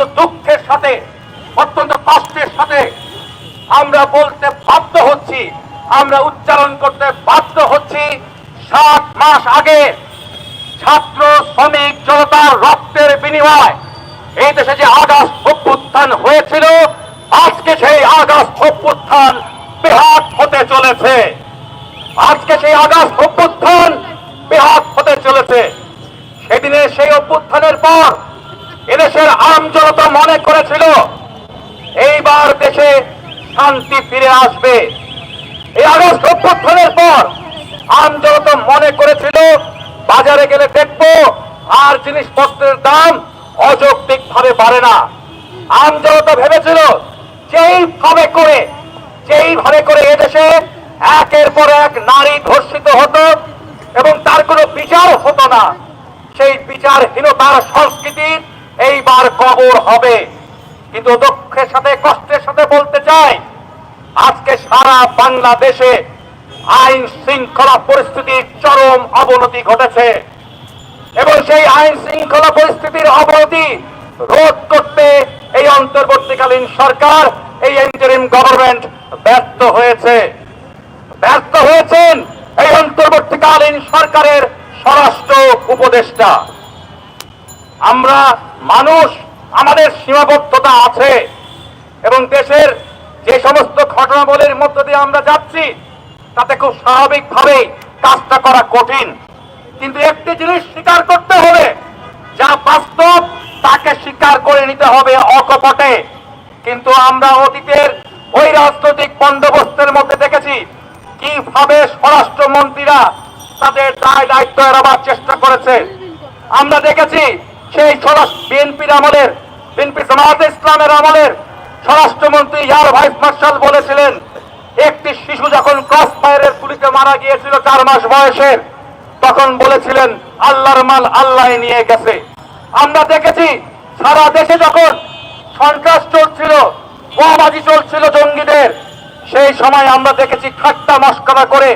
অত্যন্ত দুঃখের সাথে, অত্যন্ত কষ্টের সাথে আমরা বলতে বাধ্য হচ্ছি, আমরা উচ্চারণ করতে বাধ্য হচ্ছি, সাত মাস আগে ছাত্র শ্রমিক জনতার রক্তের বিনিময় এই দেশে যে আগস্ট অভ্যুত্থান হয়েছিল, আজকে সেই আগস্ট অভ্যুত্থান বেহাত হতে চলেছে। আজকে সেই আগস্ট অভ্যুত্থান বেহাত হতে চলেছে। সেদিনে সেই এদেশের আম জনতা মনে করেছিল, এইবার দেশে শান্তি ফিরে আসবে। এই আগস্ট অভ্যুত্থানের পর আম জনতা মনে করেছিল, বাজারে গেলে দেখব আর জিনিসপত্রের দাম অযৌক্তিক ভাবে বাড়ে না। আম জনতা ভেবেছিল, যেইভাবে করে যেইভাবে করে এদেশে একের পর এক নারী ধর্ষিত হতো এবং তার কোনো বিচার হতো না। সেই বিচারহীনতার সংস্কৃতির এইবার কবর হবে। কিন্তু দুঃখের সাথে, কষ্টের সাথে বলতে চাই, আজকে সারা বাংলাদেশে আইন শৃঙ্খলা পরিস্থিতির চরম অবনতি ঘটেছে। এবং সেই আইন শৃঙ্খলা পরিস্থিতির অবনতি রোধ করতে এই অন্তর্বর্তীকালীন সরকার, এই ইন্টারিম গভর্নমেন্ট ব্যর্থ হয়েছে। ব্যর্থ হয়েছেন এই অন্তর্বর্তীকালীন সরকারের স্বরাষ্ট্র উপদেষ্টা। আমরা মানুষ, আমাদের সীমাবদ্ধতা আছে। এবং দেশের যে সমস্ত ঘটনাবলীর মধ্য দিয়ে আমরা যাচ্ছি, তাতে খুব স্বাভাবিকভাবেই কাজটা করা কঠিন। কিন্তু একটি জিনিস স্বীকার করতে হবে যা বাস্তব, তাকে স্বীকার করে নিতে হবে অকপটে। কিন্তু আমরা অতীতের ওই রাজনৈতিক বন্দোবস্তের মধ্যে দেখেছি, কীভাবে স্বরাষ্ট্রমন্ত্রীরা তাদের দায় দায়িত্ব এড়াবার চেষ্টা করেছে। আমরা দেখেছি সেই বিএনপির আমলের, বিএনপি জামায়াতে ইসলামের আমলের স্বরাষ্ট্রমন্ত্রী ইয়ার ভাইস মার্শাল বলেছিলেন, একটি শিশু যখন ক্রস ফায়ারের গুলিতে মারা গিয়েছিল চার মাস বয়সের, তখন বলেছিলেন, আল্লাহর মাল আল্লাহ নিয়ে গেছে। আমরা দেখেছি, সারা দেশে যখন সন্ত্রাস চলছিল, বোমাবাজি চলছিল জঙ্গিদের, সেই সময় আমরা দেখেছি ঠাট্টা মস্করা করে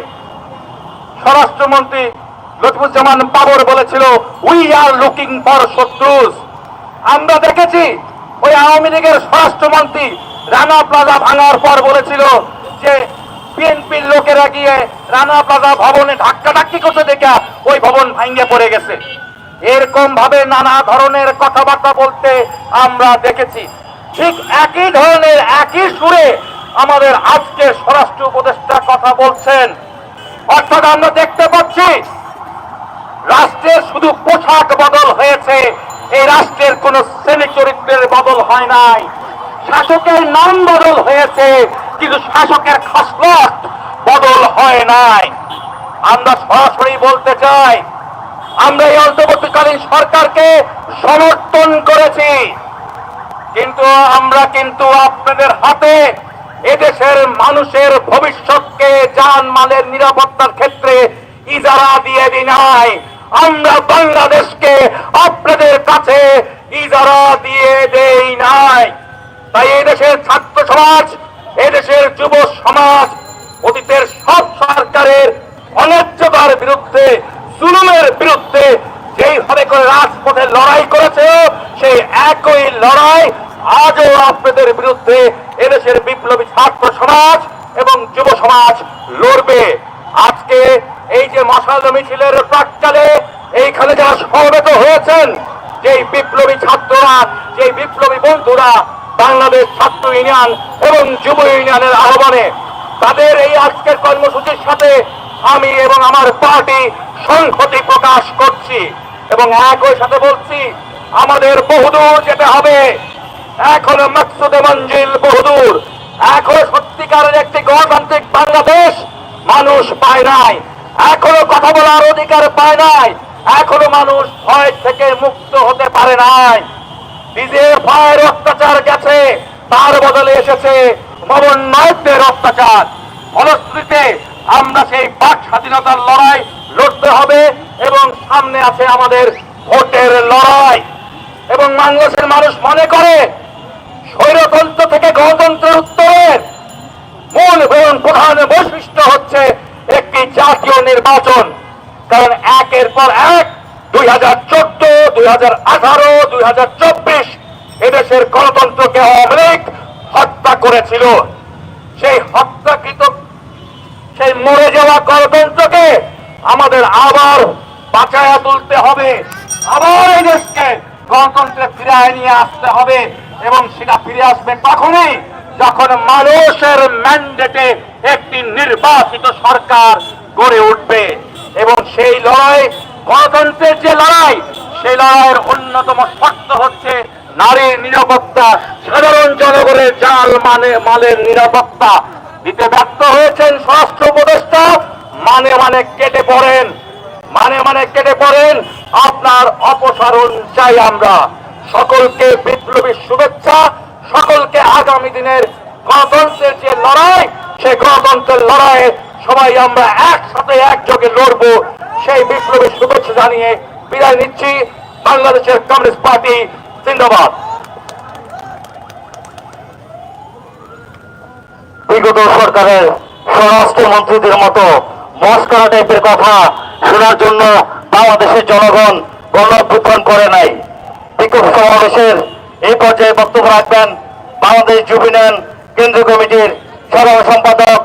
স্বরাষ্ট্রমন্ত্রী লতিফুজ্জামান বাবর বলেছিল উই আর লুকিং ফর শত্রুস আমরা দেখেছি, ওই আওয়ামী লীগের স্বরাষ্ট্রমন্ত্রী রানা প্লাজা ভাঙার পর বলেছিল যে, বিএনপির লোকেরা গিয়ে রানা প্লাজা ভবনে ধাক্কা ধাক্কি করতে দেখে ওই ভবন ভাঙ্গে পড়ে গেছে। এরকম ভাবে নানা ধরনের কথাবার্তা বলতে আমরা দেখেছি। ঠিক একই ধরনের, একই সুরে আমাদের আজকে স্বরাষ্ট্র উপদেষ্টা কথা বলছেন। অর্থাৎ আমরা দেখতে পাচ্ছি রাষ্ট্রের শুধু পোশাক বদল হয়েছে। এই রাষ্ট্রের কোন শ্রেণি চরিত্রের বদল হয় নাই। শাসকের নাম বদল হয়েছে, কিন্তু শাসকের খাসলত বদল হয় নাই। আমরা সরাসরি বলতে চাই, আমরা এই অন্তর্বর্তীকালীন সরকারকে সমর্থন করেছি। কিন্তু আমরা কিন্তু আপনাদের হাতে এদেশের মানুষের ভবিষ্যৎকে জান মালের নিরাপত্তার ক্ষেত্রে ইজারা দিয়ে দিই নাই। আমরা বাংলাদেশকে আপনাদের কাছে ইজারা দিয়ে দেই নাই। তাই এদেশের ছাত্র সমাজ এদেশের যুব সমাজ, অতীতের সব সরকারের অন্যায্যতার বিরুদ্ধে, জুলুমের বিরুদ্ধে যেইভাবে করে রাজপথে লড়াই করেছে, সেই একই লড়াই আজও আপনাদের বিরুদ্ধে এদেশের বিপ্লবী ছাত্র সমাজ এবং যুব সমাজ লড়বে। আজকে এই যে মশাল মিছিলের প্রাককালে হয়েছেন। যেই বিপ্লবী ছাত্ররা, যেই বিপ্লবী বন্ধুরা বাংলাদেশ ছাত্র ইউনিয়ন এবং যুব ইউনিয়নের আহ্বানে তাদের এই আজকের কর্মসূচির সাথে আমি এবং আমার পার্টি সংহতি প্রকাশ করছি এবং একই সাথে বলছি, আমাদের বহুদূর যেতে হবে। এখনও মাকসুদে মঞ্জিল বহুদূর। এখন সত্যিকারের একটি গণতান্ত্রিক বাংলাদেশ মানুষ পায় নাই। এখনও কথা বলার অধিকার পায় নাই। এখনও মানুষ ভয় থেকে মুক্ত হতে পারে নাই। নিজের ভয়ের অত্যাচার গেছে, তার বদলে এসেছে ভবন নায়কদের অত্যাচার। ফলশ্রুতিতে আমরা সেই বাক স্বাধীনতার লড়াই লড়তে হবে এবং সামনে আছে আমাদের ভোটের লড়াই। এবং বাংলাদেশের মানুষ মনে করে, স্বৈরতন্ত্র থেকে গণতন্ত্রের উত্তরের মূল এবং প্রধান বৈশিষ্ট্য হচ্ছে একটি জাতীয় নির্বাচন। কারণ একের পর এক, দুই হাজার চোদ্দ, দুই হাজার আঠারো, দুই হাজার চব্বিশ এদের বাংলাদেশের গণতন্ত্রকে লীগ হত্যা করেছিল। সেই হত্যাকৃত, সেই মরে যাওয়া গণতন্ত্রকে আমাদের আবার বাঁচায়া তুলতে হবে। আবার এই দেশকে গণতন্ত্রে ফিরে নিয়ে আসতে হবে এবং সেটা ফিরে আসবে তখনই যখন মানুষের ম্যান্ডেটে একটি নির্বাচিত সরকার গড়ে উঠবে। এবং সেই লড়াই, গণতন্ত্রের যে লড়াই, সেই লড়াইয়ের অন্যতম শর্ত হচ্ছে নারীর নিরাপত্তা। সাধারণ জনগণের জাল মানে মালের নিরাপত্তা। দিতে ব্যর্থ হয়েছেন স্বরাষ্ট্র উপদেষ্টা মানে মানে কেটে পড়েন। মানে মানে কেটে পড়েন, আপনার অপসারণ চাই আমরা। সকলকে বিপ্লবী শুভেচ্ছা, সকলকে আগামী দিনের গণতন্ত্রের যে লড়াই, সেই গণতন্ত্রের লড়াইয়ে সবাই আমরা একসাথে একযোগে লড়বো। সেই বিপ্লবী শুভেচ্ছা জানিয়ে বিদায় নিচ্ছি বাংলাদেশের কমিউনিস্ট পার্টি, জিন্দাবাদ। বিগত সরকারের স্বরাষ্ট্র মন্ত্রীদের মতো মস্করা টাইপের কথা শোনার জন্য বাংলাদেশের জনগণ গণঅভ্যুত্থান করে নাই। বিক্ষোভ সমাবেশের এই পর্যায়ে বক্তব্য রাখবেন বাংলাদেশ যুবিনায়ন কেন্দ্রীয় কমিটির সাধারণ সম্পাদক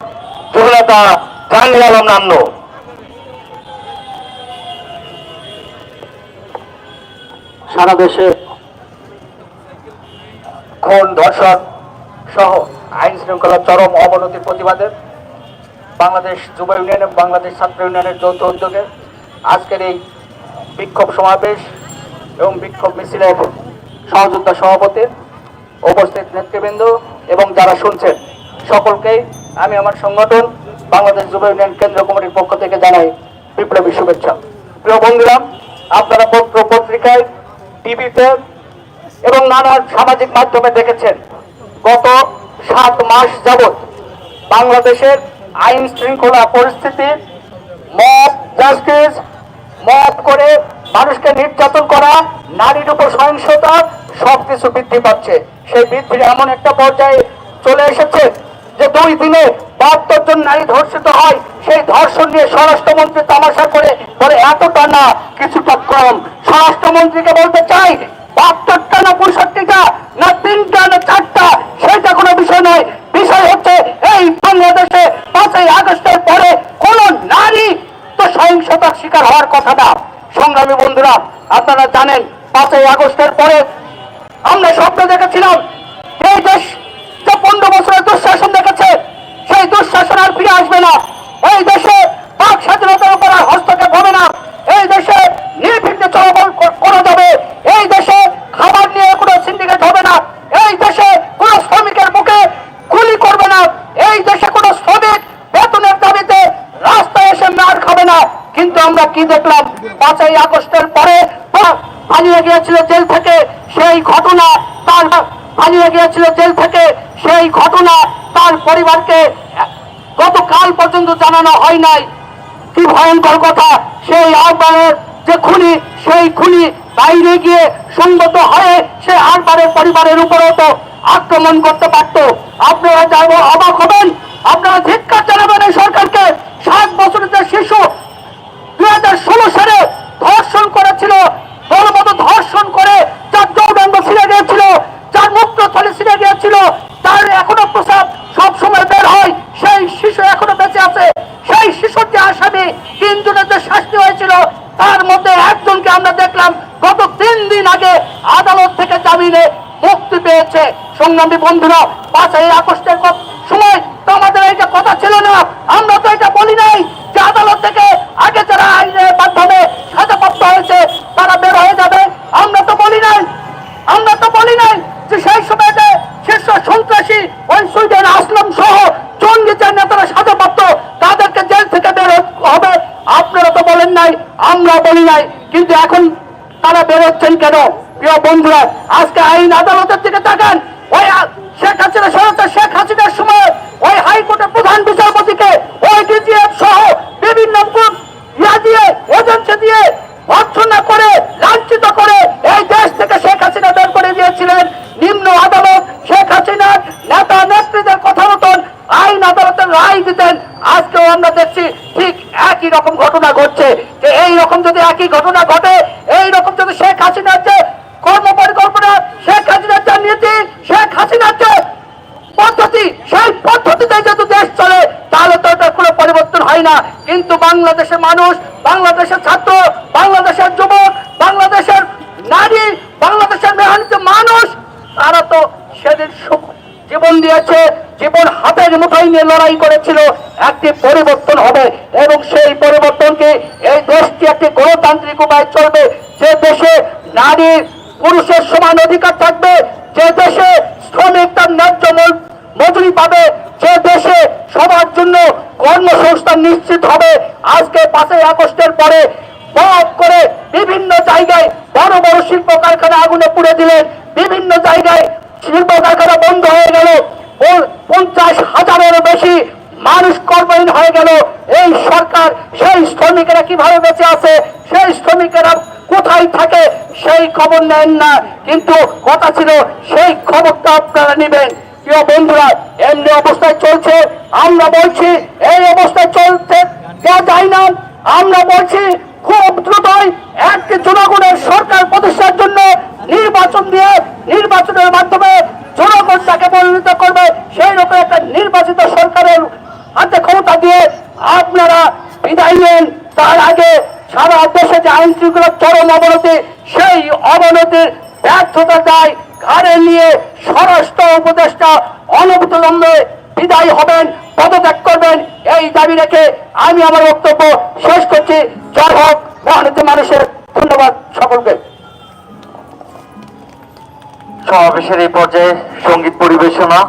যুবনেতা জাহাঙ্গীর আলম নান্নু সারা দেশে খুন ধর্ষণ সহ আইন শৃঙ্খলার চরম অবনতির প্রতিবাদে বাংলাদেশ যুব ইউনিয়ন এবং বাংলাদেশ ছাত্র ইউনিয়নের যৌথ উদ্যোগে আজকের এই বিক্ষোভ সমাবেশ এবং বিক্ষোভ মিছিলের সহযোদ্ধা সভাপতি, উপস্থিত নেতৃবৃন্দ এবং যারা শুনছেন সকলকেই, আমি আমার সংগঠন বাংলাদেশ যুব ইউনিয়ন কেন্দ্র কমিটির পক্ষ থেকে জানাই বিপ্লবী শুভেচ্ছা। প্রিয় বন্ধুরা, আপনারা পত্র পত্রিকায়, টিভিতে এবং নানা সামাজিক মাধ্যমে দেখেছেন, গত সাত মাস যাবৎ বাংলাদেশের আইন শৃঙ্খলা পরিস্থিতি, মব জাস্টিস, মব করে মানুষকে নির্যাতন করা, নারীর উপর সহিংসতা, সবকিছু বৃদ্ধি পাচ্ছে। সেই বৃদ্ধির এমন একটা পর্যায়ে চলে এসেছে। যে দুই দিনে বাহাত্তর জন নারী ধর্ষিত হয়, সেই ধর্ষণ নিয়ে স্বরাষ্ট্রমন্ত্রী তামাশা করে বলে এতটা না, কিছুটা কম। স্বরাষ্ট্রমন্ত্রীকে বলতে চাই, বাহাত্তরটা না পঁয়ষট্টিটা, না তিনটা না চারটা, সেটা কোনো বিষয় নয়। বিষয় হচ্ছে এই বাংলাদেশে পাঁচই আগস্টের পরে কোন নারী তো সহিংসতার শিকার হওয়ার কথা না। সংগ্রামী বন্ধুরা, আপনারা জানেন, পাঁচই আগস্টের পরে আমরা স্বপ্ন দেখেছিলাম, এই দেশ পনেরো বছরের দুঃশাসন দেখেছে সেই দুঃশাসন আর ফিরে আসবে না এই দেশে বাক স্বাধীনতার উপর আর হস্তক্ষেপ হবে না এই দেশে নির্বিঘ্নে চলাচল ক- করা যাবে এই দেশে খাবার নিয়ে কোনো সিন্ডিকেট হবে না এই দেশে কোনো শ্রমিকের মুখে গুলি করবে না এই দেশে কোনো শ্রমিক বেতনের দাবিতে রাস্তায় এসে মার খাবে না কিন্তু আমরা কি দেখলাম পাঁচই আগস্টের পরে পা- পালিয়ে গিয়েছিল জেল থেকে, সেই ঘটনা তার পালিয়ে গিয়েছিল জেল থেকে, সেই ঘটনা তার পরিবারকে গতকাল পর্যন্ত জানানো হয় নাই। কি ভয়ঙ্কর কথা, সেই আহ্বানের যে খুনি, সেই খুনি বাইরে গিয়ে সঙ্গত হয়ে সে আহ্বানের পরিবারের উপরেও তো আক্রমণ করতে পারত। আপনারা যাব অবাক হবেন, আপনারা ধিক্কার জানাবেন এই সরকারকে সাত বছরের যে শিশু দুই হাজার ষোলো সালে ধর্ষণ করেছিল দলমত ধর্ষণ করে যার যৌনাঙ্গ ছিঁড়ে গিয়েছিল যার মুক্ত থলে ছিঁড়ে গিয়েছিল তার এখনও প্রসাব সব সময় বের হয় সেই শিশু এখনও বেঁচে আছে সেই শিশুর যে আসামি তিনজনের যে শাস্তি হয়েছিল তার মধ্যে একজনকে আমরা দেখলাম গত তিন দিন আগে আদালত থেকে জামিনে মুক্তি পেয়েছে সংগ্রামী বন্ধুরা পাঁচই আগস্টের সময়। তো আমাদের এইটা কথা ছিল না, আমরা তো এটা বলি নাই যে আদালত থেকে আগে যারা আইনের মাধ্যমে সাজাপ্রাপ্ত হয়েছে, তারা বের হয়ে যাবে। আমরা তো বলি নাই, আমরা তো বলি নাই যে সেই সময়তে শীর্ষ সন্ত্রাসী ওই সুইডেন আসলাম সহ জঙ্গি যে নেতারা সাজাপ্রাপ্ত, তাদেরকে জেল থেকে বের হবে। আপনারা তো বলেন নাই, আমরা বলি নাই, কিন্তু এখন তারা বেরোচ্ছেন কেন? প্রিয় বন্ধুরা, আজকে আইন আদালতের দিকে তাকান। ওই শেখ হাসিনা সরকার শেখ হাসিনার সময় ওই হাইকোর্টের প্রধান বিচারপতিকে ওই ডিজিএফ সহ বিভিন্ন দিয়ে এজেন্সি দিয়ে ভর্সনা করে, লাঞ্ছিত করে এই দেশ থেকে শেখ হাসিনা বের করে দিয়েছিলেন। নিম্ন আদালত শেখ হাসিনার নেতা নেত্রীদের কথা মতন আইন আদালতের রায় দিতেন। আজকেও আমরা দেখছি ঠিক একই রকম ঘটনা ঘটছে। যে এই রকম যদি একই ঘটনা ঘটে, এই রকম যদি শেখ হাসিনার যে রাজনীতি শেখ হাসিনার যে পদ্ধতি সেই পদ্ধতিতে যদি দেশ চলে তাহলে তো এটা কোনো হয় না। কিন্তু বাংলাদেশের মানুষ, বাংলাদেশের ছাত্র, বাংলাদেশের যুবক, বাংলাদেশের নারী, বাংলাদেশের মেহনত মানুষ, তারা তো সেদিন সুখ জীবন দিয়েছে, জীবন হাতের মুঠোয় নিয়ে লড়াই করেছিল। একটি পরিবর্তন হবে এবং সেই পরিবর্তনকে এই দেশটি একটি গণতান্ত্রিক উপায় চলবে। যে দেশে নারী, পুরুষের সমান অধিকার থাকবে, যে দেশে শ্রমিক তার ন্যায্য মজুরি পাবে, যে দেশে সবার জন্য কর্মসংস্থান নিশ্চিত হবে। আজকে পাঁচই আগস্টের পরে করে বিভিন্ন জায়গায় বড় বড় শিল্প কারখানা আগুনে পুড়ে দিলেন বিভিন্ন জায়গায় শিল্প কারখানা বন্ধ হয়ে গেল। পঞ্চাশ হাজারেরও বেশি মানুষ কর্মহীন হয়ে গেল। এই সরকার সেই শ্রমিকেরা কীভাবে বেঁচে আছে, সেই শ্রমিকেরা কোথায় থাকে সেই খবর নেন না। কিন্তু কথা ছিল, সেই খবরটা আপনারা নেবেন। প্রিয় বন্ধুরা, এমনি অবস্থায় চলছে। আমরা বলছি এই অবস্থায় চলতে দেওয়া যায় না, আমরা বলছি খুব দ্রুতই একটি জনগণের সরকার প্রতিষ্ঠার জন্য নির্বাচন দিয়ে নির্বাচনের মাধ্যমে জনগণ তাকে মনোনীত করবে। সেই রকম একটা নির্বাচিত সরকারের হাতে ক্ষমতা দিয়ে আপনারা বিদায় নেন। তার আগে সারা দেশে যে আইন শৃঙ্খলার চরম অবনতি, সেই অবনতির ব্যর্থতা দায় ঘাড়ে নিয়ে স্বরাষ্ট্র উপদেষ্টা অনবতলম্বে বিদায় হবেন। পদত্যাগ করবেন। এই দাবি রেখে আমি আমার বক্তব্য শেষ করছি। জয় হোক মহানতি মানুষের ধন্যবাদ সকলকে। সমাবেশের এই পর্যায়ে সংগীত পরিবেশনা,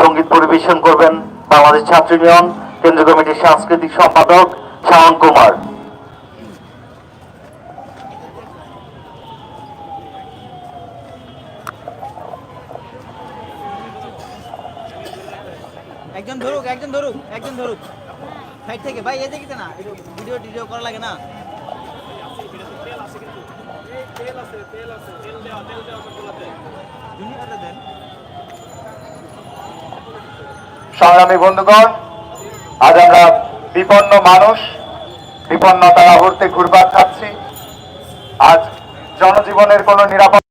সংগীত পরিবেশন করবেন বাংলাদেশ ছাত্র ইউনিয়ন, কেন্দ্রীয় কমিটির সাংস্কৃতিক সম্পাদক শাওন কুমার। ভিডিও টিডিও করা লাগে না? সংগ্রামী বন্ধুগণ, আজ আমরা বিপন্ন মানুষ, বিপন্নতার আবর্তে ঘুরপাক খাচ্ছি। আজ জনজীবনের কোনো নিরাপদ